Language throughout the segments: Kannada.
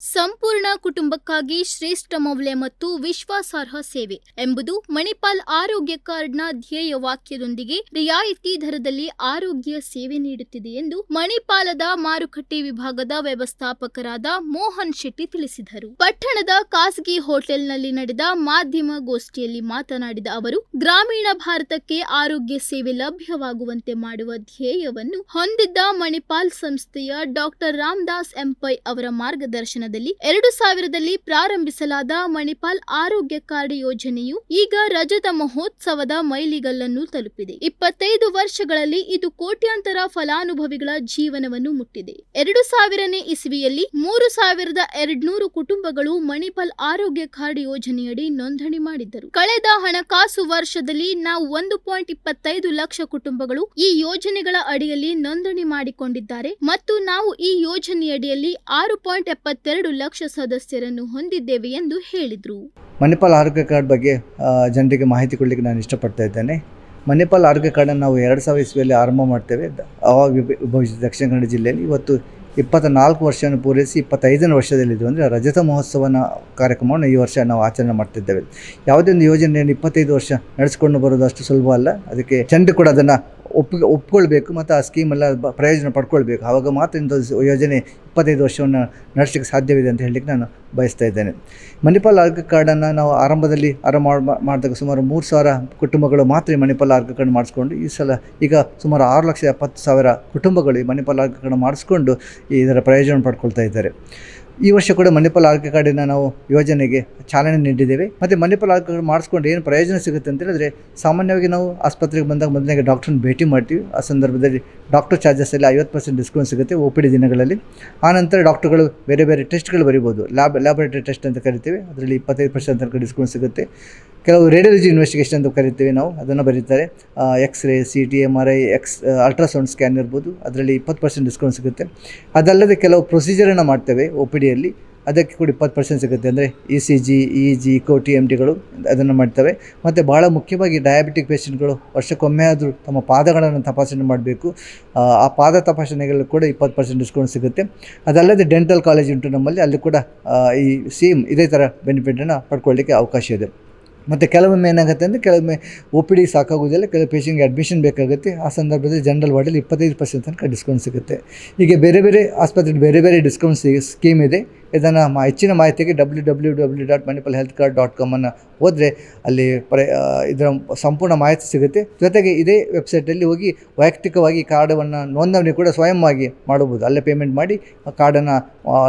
ಸಂಪೂರ್ಣ ಕುಟುಂಬಕ್ಕಾಗಿ ಶ್ರೇಷ್ಠ ಮೌಲ್ಯ ಮತ್ತು ವಿಶ್ವಾಸಾರ್ಹ ಸೇವೆ ಎಂಬುದು ಮಣಿಪಾಲ್ ಆರೋಗ್ಯ ಕಾರ್ಡ್ನ ಧ್ಯೇಯ ವಾಕ್ಯದೊಂದಿಗೆ ರಿಯಾಯಿತಿ ದರದಲ್ಲಿ ಆರೋಗ್ಯ ಸೇವೆ ನೀಡುತ್ತಿದೆ ಎಂದು ಮಣಿಪಾಲದ ಮಾರುಕಟ್ಟೆ ವಿಭಾಗದ ವ್ಯವಸ್ಥಾಪಕರಾದ ಮೋಹನ್ ಶೆಟ್ಟಿ ತಿಳಿಸಿದರು. ಪಟ್ಟಣದ ಖಾಸಗಿ ಹೋಟೆಲ್ನಲ್ಲಿ ನಡೆದ ಮಾಧ್ಯಮ ಗೋಷ್ಠಿಯಲ್ಲಿ ಮಾತನಾಡಿದ ಅವರು, ಗ್ರಾಮೀಣ ಭಾರತಕ್ಕೆ ಆರೋಗ್ಯ ಸೇವೆ ಲಭ್ಯವಾಗುವಂತೆ ಮಾಡುವ ಧ್ಯೇಯವನ್ನು ಹೊಂದಿದ್ದ ಮಣಿಪಾಲ್ ಸಂಸ್ಥೆಯ ಡಾಕ್ಟರ್ ರಾಮದಾಸ್ ಎಂಪೈ ಅವರ ಮಾರ್ಗದರ್ಶನದಲ್ಲಿ ಎರಡು ಸಾವಿರದಲ್ಲಿ ಪ್ರಾರಂಭಿಸಲಾದ ಮಣಿಪಾಲ್ ಆರೋಗ್ಯ ಕಾರ್ಡ್ ಯೋಜನೆಯು ಈಗ ರಜತ ಮಹೋತ್ಸವದ ಮೈಲಿಗಲ್ಲನ್ನು ತಲುಪಿದೆ. ಇಪ್ಪತ್ತೈದು ವರ್ಷಗಳಲ್ಲಿ ಇದು ಕೋಟ್ಯಾಂತರ ಫಲಾನುಭವಿಗಳ ಜೀವನವನ್ನು ಮುಟ್ಟಿದೆ. ಎರಡು ಸಾವಿರನೇ ಇಸವಿಯಲ್ಲಿ ಮೂರು ಸಾವಿರದ ಎರಡ್ನೂರು ಕುಟುಂಬಗಳು ಮಣಿಪಾಲ್ ಆರೋಗ್ಯ ಕಾರ್ಡ್ ಯೋಜನೆಯಡಿ ನೋಂದಣಿ ಮಾಡಿದ್ದರು. ಕಳೆದ ಹಣಕಾಸು ವರ್ಷದಲ್ಲಿ ನಾವು ಒಂದು ಪಾಯಿಂಟ್ ಇಪ್ಪತ್ತೈದು ಲಕ್ಷ ಕುಟುಂಬಗಳು ಈ ಯೋಜನೆಗಳ ಅಡಿಯಲ್ಲಿ ನೋಂದಣಿ ಮಾಡಿಕೊಂಡಿದ್ದಾರೆ ಮತ್ತು ನಾವು ಈ ಯೋಜನೆಯಡಿಯಲ್ಲಿ ಆರು ಪಾಯಿಂಟ್ ಎಪ್ಪತ್ತೆರಡು ಲಕ್ಷ ಸದಸ್ಯರನ್ನು ಹೊಂದಿದ್ದೇವೆ ಎಂದು ಹೇಳಿದರು. ಮಣಿಪಾಲ್ ಆರೋಗ್ಯ ಕಾರ್ಡ್ ಬಗ್ಗೆ ಜನರಿಗೆ ಮಾಹಿತಿ ಕೊಡಲಿಕ್ಕೆ ನಾನು ಇಷ್ಟಪಡ್ತಾ ಇದ್ದೇನೆ. ಮಣಿಪಾಲ್ ಆರೋಗ್ಯ ಕಾರ್ಡನ್ನು ನಾವು ಎರಡು ಸಾವಿರ ಇಸ್ವಿಯಲ್ಲಿ ಆರಂಭ ಮಾಡ್ತೇವೆ. ಆವಾಗ ವಿಭ- ವಿಭಜಿಸಿದ ದಕ್ಷಿಣ ಕನ್ನಡ ಜಿಲ್ಲೆಯಲ್ಲಿ ಇವತ್ತು ಇಪ್ಪತ್ತ ನಾಲ್ಕು ವರ್ಷವನ್ನು ಪೂರೈಸಿ ಇಪ್ಪತ್ತೈದನೇ ವರ್ಷದಲ್ಲಿದ್ದು ಅಂದರೆ ರಜತ ಮಹೋತ್ಸವನ ಕಾರ್ಯಕ್ರಮವನ್ನು ಈ ವರ್ಷ ನಾವು ಆಚರಣೆ ಮಾಡ್ತಿದ್ದೇವೆ. ಯಾವುದೇ ಒಂದು ಯೋಜನೆಯನ್ನು ಇಪ್ಪತ್ತೈದು ವರ್ಷ ನಡೆಸಿಕೊಂಡು ಬರೋದು ಅಷ್ಟು ಸುಲಭ ಅಲ್ಲ. ಅದಕ್ಕೆ ಜನರು ಕೂಡ ಅದನ್ನು ಒಪ್ಪಿಗೆ ಒಪ್ಕೊಳ್ಬೇಕು. ಮತ್ತು ಆ ಸ್ಕೀಮೆಲ್ಲ ಪ್ರಯೋಜನ ಪಡ್ಕೊಳ್ಬೇಕು. ಆವಾಗ ಮಾತ್ರ ಇಂಥ ಯೋಜನೆ ಇಪ್ಪತ್ತೈದು ವರ್ಷವನ್ನು ನಡೆಸಲಿಕ್ಕೆ ಸಾಧ್ಯವಿದೆ ಅಂತ ಹೇಳಲಿಕ್ಕೆ ನಾನು ಬಯಸ್ತಾ ಇದ್ದೇನೆ. ಮಣಿಪಾಲ್ ಆರೋಗ್ಯ ಕಾರ್ಡನ್ನು ನಾವು ಆರಂಭದಲ್ಲಿ ಆರಂಭ ಮಾಡ್- ಮಾಡಿದಾಗ ಸುಮಾರು ಮೂರು ಸಾವಿರ ಕುಟುಂಬಗಳು ಮಾತ್ರ ಈ ಮಣಿಪಾಲ್ ಆರೋಗ್ಯ ಕಾರ್ಡ್ ಮಾಡಿಸ್ಕೊಂಡು ಈ ಸಲ ಈಗ ಸುಮಾರು ಆರು ಲಕ್ಷ ಎಪ್ಪತ್ತು ಸಾವಿರ ಕುಟುಂಬಗಳು ಈ ಮಣಿಪಾಲ್ ಆರೋಗ್ಯ ಕಾರ್ಡ್ ಮಾಡಿಸ್ಕೊಂಡು ಇದರ ಪ್ರಯೋಜನ ಪಡ್ಕೊಳ್ತಾ ಇದ್ದಾರೆ. ಈ ವರ್ಷ ಕೂಡ ಮಣಿಪಾಲ್ ಆರೋಗ್ಯ ಕಾರ್ಡಿನ ನಾವು ಯೋಜನೆಗೆ ಚಾಲನೆ ನೀಡಿದ್ದೇವೆ. ಮತ್ತು ಮಣಿಪಾಲ್ ಆರೋಗ್ಯ ಕಾರ್ಡ್ ಮಾಡಿಸ್ಕೊಂಡು ಏನು ಪ್ರಯೋಜನ ಸಿಗುತ್ತೆ ಅಂತ ಹೇಳಿದ್ರೆ ಸಾಮಾನ್ಯವಾಗಿ ನಾವು ಆಸ್ಪತ್ರೆಗೆ ಬಂದಾಗ ಮೊದಲಿಗೆ ಡಾಕ್ಟ್ರನ್ನ ಭೇಟಿ ಮಾಡ್ತೀವಿ. ಆ ಸಂದರ್ಭದಲ್ಲಿ ಡಾಕ್ಟರ್ ಚಾರ್ಜಸ್ಸಲ್ಲಿ ಐವತ್ತು ಪರ್ಸೆಂಟ್ ಡಿಸ್ಕೌಂಟ್ ಸಿಗುತ್ತೆ ಒ ಪಿ ಡಿ ದಿನಗಳಲ್ಲಿ. ಆನಂತರ ಡಾಕ್ಟರ್ಗಳು ಬೇರೆ ಬೇರೆ ಟೆಸ್ಟ್ಗಳು ಬರಿಬೋದು. ಲ್ಯಾಬ್, ಲ್ಯಾಬೊರೇಟರಿ ಟೆಸ್ಟ್ ಅಂತ ಕರಿತೀವಿ. ಅದರಲ್ಲಿ ಇಪ್ಪತ್ತೈದು ಪರ್ಸೆಂಟ್ ತನಕ ಡಿಸ್ಕೌಂಟ್ ಸಿಗುತ್ತೆ. ಕೆಲವು ರೇಡಿಯಾಲಜಿ ಇನ್ವೆಸ್ಟಿಗೇಷನ್ ಅಂತ ಕರಿತೀವಿ ನಾವು, ಅದನ್ನು ಬರೀತಾರೆ. X ray C T M R I X ultrasound scan ಇರ್ಬೋದು. ಅದರಲ್ಲಿ ಇಪ್ಪತ್ತು ಪರ್ಸೆಂಟ್ ಡಿಸ್ಕೌಂಟ್ ಸಿಗುತ್ತೆ. ಅದಲ್ಲದೆ ಕೆಲವು ಪ್ರೊಸೀಜರನ್ನು ಮಾಡ್ತೇವೆ ಒ ಪಿ ಡಿಯಲ್ಲಿ ಅದಕ್ಕೆ ಕೂಡ ಇಪ್ಪತ್ತು ಪರ್ಸೆಂಟ್ ಸಿಗುತ್ತೆ ಅಂದರೆ E C G E G ಕೋ ಟಿ ಎಂ ಟಿಗಳು ಅದನ್ನು ಮಾಡ್ತವೆ. ಮತ್ತು ಭಾಳ ಮುಖ್ಯವಾಗಿ ಡಯಾಬಿಟಿಕ್ ಪೇಷಂಟ್ಗಳು ವರ್ಷಕ್ಕೊಮ್ಮೆ ಆದರೂ ತಮ್ಮ ಪಾದಗಳನ್ನು ತಪಾಸಣೆ ಮಾಡಬೇಕು. ಆ ಪಾದ ತಪಾಸಣೆಗಳು ಕೂಡ ಇಪ್ಪತ್ತು ಪರ್ಸೆಂಟ್ ಡಿಸ್ಕೌಂಟ್ ಸಿಗುತ್ತೆ. ಅದಲ್ಲದೆ ಡೆಂಟಲ್ ಕಾಲೇಜ್ ಉಂಟು ನಮ್ಮಲ್ಲಿ, ಅಲ್ಲಿ ಕೂಡ ಈ ಸೇಮ್ ಇದೇ ಥರ ಬೆನಿಫಿಟನ್ನು ಪಡ್ಕೊಳ್ಳಿಕ್ಕೆ ಅವಕಾಶ ಇದೆ. ಮತ್ತು ಕೆಲವೊಮ್ಮೆ ಏನಾಗುತ್ತೆ ಅಂದರೆ ಕೆಲವೊಮ್ಮೆ ಒ ಪಿ ಡಿ ಸಾಕಾಗೋದಿಲ್ಲ ಕೆಲವು ಪೇಷಂಟ್ಗೆ ಅಡ್ಮಿಷನ್ ಬೇಕಾಗುತ್ತೆ. ಆ ಸಂದರ್ಭದಲ್ಲಿ ಜನರಲ್ ವಾರ್ಡಲ್ಲಿ ಇಪ್ಪತ್ತೈದು ಪರ್ಸೆಂಟ್ ತನಕ ಡಿಸ್ಕೌಂಟ್ ಸಿಗುತ್ತೆ. ಹೀಗೆ ಬೇರೆ ಬೇರೆ ಆಸ್ಪತ್ರೆಗೆ ಬೇರೆ ಬೇರೆ ಡಿಸ್ಕೌಂಟ್ ಸ್ಕೀಮ್ ಇದೆ. ಇದನ್ನು ಮಾ ಹೆಚ್ಚಿನ ಮಾಹಿತಿಗೆ W W W dot Manipal health card dot ಕಾಮನ್ನು ಹೋದರೆ ಅಲ್ಲಿ ಪ್ರ ಇದರ ಸಂಪೂರ್ಣ ಮಾಹಿತಿ ಸಿಗುತ್ತೆ. ಜೊತೆಗೆ ಇದೇ ವೆಬ್ಸೈಟಲ್ಲಿ ಹೋಗಿ ವೈಯಕ್ತಿಕವಾಗಿ ಕಾರ್ಡವನ್ನು ನೋಂದಣಿ ಕೂಡ ಸ್ವಯಂವಾಗಿ ಮಾಡಬಹುದು. ಅಲ್ಲೇ ಪೇಮೆಂಟ್ ಮಾಡಿ ಆ ಕಾರ್ಡನ್ನು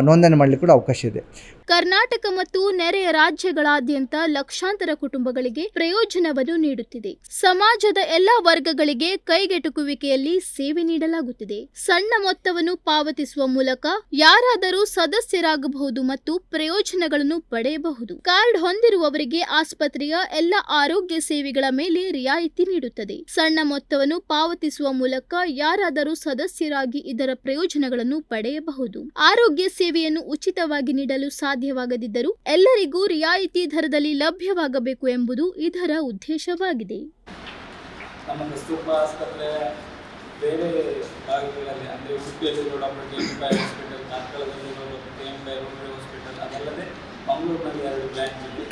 ನೋಂದಣಿ ಮಾಡಲಿಕ್ಕೆ ಕೂಡ ಅವಕಾಶ ಇದೆ. ಕರ್ನಾಟಕ ಮತ್ತು ನೆರೆಯ ರಾಜ್ಯಗಳಾದ್ಯಂತ ಲಕ್ಷಾಂತರ ಕುಟುಂಬಗಳಿಗೆ ಪ್ರಯೋಜನವನ್ನು ನೀಡುತ್ತಿದೆ. ಸಮಾಜದ ಎಲ್ಲಾ ವರ್ಗಗಳಿಗೆ ಕೈಗೆಟುಕುವಿಕೆಯಲ್ಲಿ ಸೇವೆ ನೀಡಲಾಗುತ್ತಿದೆ. ಸಣ್ಣ ಮೊತ್ತವನ್ನು ಪಾವತಿಸುವ ಮೂಲಕ ಯಾರಾದರೂ ಸದಸ್ಯರಾಗಬಹುದು ಮತ್ತು ಪ್ರಯೋಜನಗಳನ್ನು ಪಡೆಯಬಹುದು. ಕಾರ್ಡ್ ಹೊಂದಿರುವವರಿಗೆ ಆಸ್ಪತ್ರೆಯ ಎಲ್ಲ ಆರೋಗ್ಯ ಸೇವೆಗಳ ಮೇಲೆ ರಿಯಾಯಿತಿ ನೀಡುತ್ತದೆ. ಸಣ್ಣ ಮೊತ್ತವನ್ನು ಪಾವತಿಸುವ ಮೂಲಕ ಯಾರಾದರೂ ಸದಸ್ಯರಾಗಿ ಇದರ ಪ್ರಯೋಜನಗಳನ್ನು ಪಡೆಯಬಹುದು. ಆರೋಗ್ಯ ಸೇವೆಯನ್ನು ಉಚಿತವಾಗಿ ನೀಡಲು ಸಾಧ್ಯವಾಗದಿದ್ದರೂ ಎಲ್ಲರಿಗೂ ರಿಯಾಯಿತಿ ದರದಲ್ಲಿ ಲಭ್ಯವಾಗಬೇಕು ಎಂಬುದು ಇದರ ಉದ್ದೇಶವಾಗಿದೆ. ಬೇರೆ ಭಾಗಗಳಲ್ಲಿ, ಅಂದರೆ ಉಡುಪಿಯಲ್ಲಿ doctor K M Pai hospital ಕಾರ್ಕಳದಲ್ಲಿರುವ doctor K M Pai ರೋಮರಿ ಹಾಸ್ಪಿಟಲ್ ಅದಲ್ಲದೆ ಮಂಗಳೂರಿನಲ್ಲಿ ಎರಡು ಬ್ರ್ಯಾಂಚ್ ಇದೆ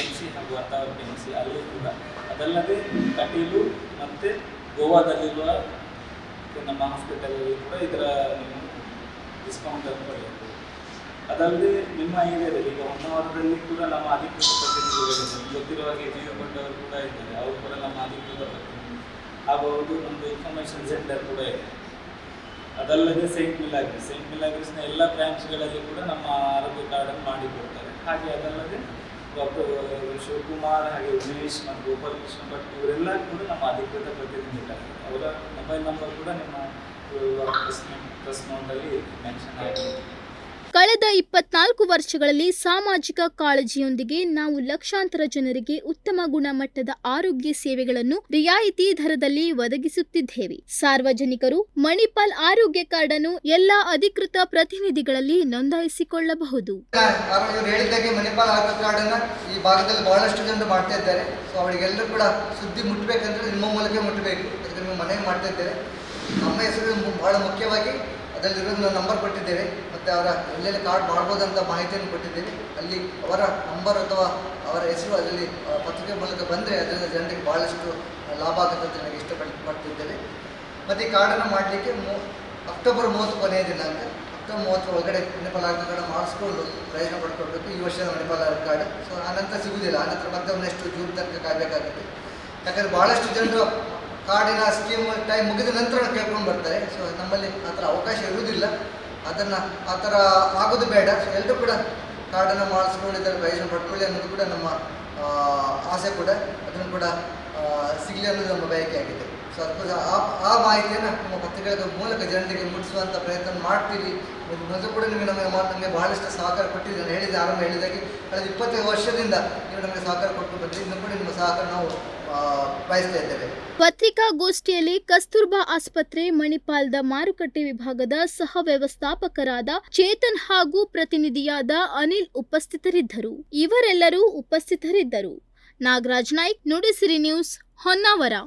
ಎಂ ಸಿ ಹಾಗೂ ವಾತಾವರಣ ಎಂ ಸಿ ಅಲ್ಲಿ ಕೂಡ. ಅದಲ್ಲದೆ ಕಟೀಲು ಮತ್ತು ಗೋವಾದಲ್ಲಿರುವ ನಮ್ಮ ಹಾಸ್ಪಿಟಲಲ್ಲಿ ಕೂಡ ಇದರ ನೀವು ಡಿಸ್ಕೌಂಟ್ ಅನ್ನು ಪಡೆಯಬಹುದು. ಅದಲ್ಲದೆ ನಿಮ್ಮ ಏರಿಯಾದಲ್ಲಿ ಈಗ ಹೊನ್ನಾವರದಲ್ಲಿ ಕೂಡ ನಮ್ಮ ಅಧಿಕೃತ ಪ್ರತಿನಿಧಿಗಳಿದ್ದಾರೆ ಗೊತ್ತಿರುವ ಹಾಗೆ ಜೀವ ಕೂಡ ಇದ್ದಾರೆ. ಅವರು ಕೂಡ ನಮ್ಮ ಅಧಿಕೃತ ಪ್ರತಿನಿಧಿ. ಹಾಗೂ ಒಂದು ಇನ್ಫಾರ್ಮೇಷನ್ ಸೆಂಟರ್ ಕೂಡ ಇದೆ. ಅದಲ್ಲದೆ ಸೇಂಟ್ ಮಿಲಾಗ್ರಿಸ್ ಸೇಂಟ್ ಮಿಲಾಗ್ರಿಸ್ನ ಎಲ್ಲ ಬ್ರಾಂಚ್ಗಳಲ್ಲಿ ಕೂಡ ನಮ್ಮ ಆರೋಗ್ಯ ಕಾರ್ಡನ್ನು ಮಾಡಿಕೊಡ್ತಾರೆ ಹಾಗೆ ಅದಲ್ಲದೆ ಡಾಕ್ಟರ್ ಶಿವಕುಮಾರ್ ಹಾಗೆ ಉಮೇಶ್ ಮತ್ತು ಗೋಪಾಲ್ ಕೃಷ್ಣ ಭಟ್ ಇವರೆಲ್ಲ ಕೂಡ ನಮ್ಮ ಅಧಿಕೃತ ಪ್ರತಿನಿಧಿಗಳಾಗಿದ್ದಾರೆ ಅವರ ಮೊಬೈಲ್ ನಂಬರ್ ಕೂಡ ನಿಮ್ಮ ಪ್ರೆಸ್ ಪ್ರೆಸ್ ನೋಟಲ್ಲಿ ಮೆನ್ಷನ್ ಆಗಿದೆ. ಕಳೆದ ಇಪ್ಪತ್ನಾಲ್ಕು ವರ್ಷಗಳಲ್ಲಿ ಸಾಮಾಜಿಕ ಕಾಳಜಿಯೊಂದಿಗೆ ನಾವು ಲಕ್ಷಾಂತರ ಜನರಿಗೆ ಉತ್ತಮ ಗುಣಮಟ್ಟದ ಆರೋಗ್ಯ ಸೇವೆಗಳನ್ನು ರಿಯಾಯಿತಿ ದರದಲ್ಲಿ ಒದಗಿಸುತ್ತಿದ್ದೇವೆ. ಸಾರ್ವಜನಿಕರು ಮಣಿಪಾಲ್ ಆರೋಗ್ಯ ಕಾರ್ಡ್ ಅನ್ನು ಎಲ್ಲಾ ಅಧಿಕೃತ ಪ್ರತಿನಿಧಿಗಳಲ್ಲಿ ನೋಂದಾಯಿಸಿಕೊಳ್ಳಬಹುದು. ನಾನು ಸುದ್ದಿ ಮುಟ್ಟಬೇಕಂದ್ರೆ ನಿಮ್ಮ ಮೂಲಕ ಮುಟ್ಟಬೇಕು ಅದಕ್ಕೆ ನಿಮ್ಮ ಮನೆಗೆ ಮಾಡ್ತಾ ಇದ್ದೇವೆ ನಮ್ಮ ಹೆಸರು ಬಹಳ ಮುಖ್ಯವಾಗಿ ಅದರಲ್ಲಿರೋದು ನಾವು ನಂಬರ್ ಕೊಟ್ಟಿದ್ದೇವೆ. ಮತ್ತು ಅವರ ಎಲ್ಲೆಲ್ಲಿ ಕಾರ್ಡ್ ಮಾಡ್ಬೋದಂತ ಮಾಹಿತಿಯನ್ನು ಕೊಟ್ಟಿದ್ದೀನಿ ಅಲ್ಲಿ ಅವರ ನಂಬರ್ ಅಥವಾ ಅವರ ಹೆಸರು ಅದರಲ್ಲಿ ಪತ್ರಿಕೆ ಮೂಲಕ ಬಂದರೆ ಅದರಿಂದ ಜನರಿಗೆ ಭಾಳಷ್ಟು ಲಾಭ ಆಗುತ್ತೆ ಅಂತ ನನಗೆ ಇಷ್ಟಪಡ್ತಿದ್ದೇನೆ ಮತ್ತು ಈ ಕಾರ್ಡನ್ನು ಮಾಡಲಿಕ್ಕೆ ಮೂ, ಅಕ್ಟೋಬರ್ ಮೂವತ್ತು ಕೊನೆಯ ದಿನಾಂಕ, ಅಕ್ಟೋಬರ್ ಮೂವತ್ತು ಒಳಗಡೆ ಕಾರ್ಡ್ ಮಾಡಿಸ್ಕೊಂಡು ಪ್ರಯೋಜನ ಪಡ್ಕೊಳ್ಬೇಕು. ಈ ವರ್ಷದ ಆಧಾರ್ ಕಾರ್ಡ್. ಸೊ ಆನಂತರ ಸಿಗುವುದಿಲ್ಲ. ಆನಂತರ ಮತ್ತೆ ಒಂದಷ್ಟು ಜೂನ್ ತನಕ ಕಾಯಬೇಕಾಗುತ್ತೆ. ಯಾಕಂದರೆ ಭಾಳಷ್ಟು ಜನರು ಕಾರ್ಡಿನ ಸ್ಕೀಮ್ ಟೈಮ್ ಮುಗಿದ ನಂತರ ಕೇಳ್ಕೊಂಡು ಬರ್ತಾರೆ. ಸೊ ನಮ್ಮಲ್ಲಿ ಆ ಥರ ಅವಕಾಶ ಇರುವುದಿಲ್ಲ. ಅದನ್ನು ಆ ಥರ ಆಗೋದು ಬೇಡ. ಎಲ್ಲರೂ ಕೂಡ ಕಾರ್ಡನ್ನು ಮಾಡಿಸ್ಕೊಂಡು ಇದರ ಪ್ರಯೋಜನ ಪಡ್ಕೊಳ್ಳಿ ಅನ್ನೋದು ಕೂಡ ನಮ್ಮ ಆಸೆ ಕೂಡ. ಅದನ್ನು ಕೂಡ ಸಿಗಲಿ ಅನ್ನೋದು ನಮ್ಮ ಬಯಕೆ ಆಗಿದೆ. ಸೊ ಅದಕ್ಕೋಸ್ಕರ ಆ ಆ ಮಾಹಿತಿಯನ್ನು ನಮ್ಮ ಪತ್ರಿಕೆಗಳ ಮೂಲಕ ಜನರಿಗೆ ಮುಟ್ಟಿಸುವಂಥ ಪ್ರಯತ್ನ ಮಾಡ್ತೀರಿ. ಮೊದಲು ಕೂಡ ನಿಮಗೆ ನಮಗೆ ನಮಗೆ ಬಹಳಷ್ಟು ಸಹಕಾರ ಕೊಟ್ಟಿದ್ದೀರಿ ನಾನು ಹೇಳಿದೆ ಆರಂಭ ಹೇಳಿದಾಗೆ ಕಳೆದ ಇಪ್ಪತ್ತೈದು ವರ್ಷದಿಂದ ನೀವು ನಮಗೆ ಸಹಕಾರ ಕೊಟ್ಟು ಬಂದಿದ್ದು ಕೂಡ ನಿಮ್ಮ ಸಹಕಾರ ನಾವು ಬಯಸ್ತಾ ಇದ್ದೇವೆ. ಪತ್ರಿಕಾಗೋಷ್ಠಿಯಲ್ಲಿ ಕಸ್ತೂರ್ಬಾ ಆಸ್ಪತ್ರೆ, ಮಣಿಪಾಲ್ದ ಮಾರುಕಟ್ಟೆ ವಿಭಾಗದ ಸಹ ವ್ಯವಸ್ಥಾಪಕರಾದ ಚೇತನ್ ಹಾಗೂ ಪ್ರತಿನಿಧಿಯಾದ ಅನಿಲ್ ಉಪಸ್ಥಿತರಿದ್ದರು. ಇವರೆಲ್ಲರೂ ಉಪಸ್ಥಿತರಿದ್ದರು. ನಾಗರಾಜ್ ನಾಯ್ಕ್, ನುಡಿಸಿರಿ ನ್ಯೂಸ್ ಹೊನ್ನಾವರ.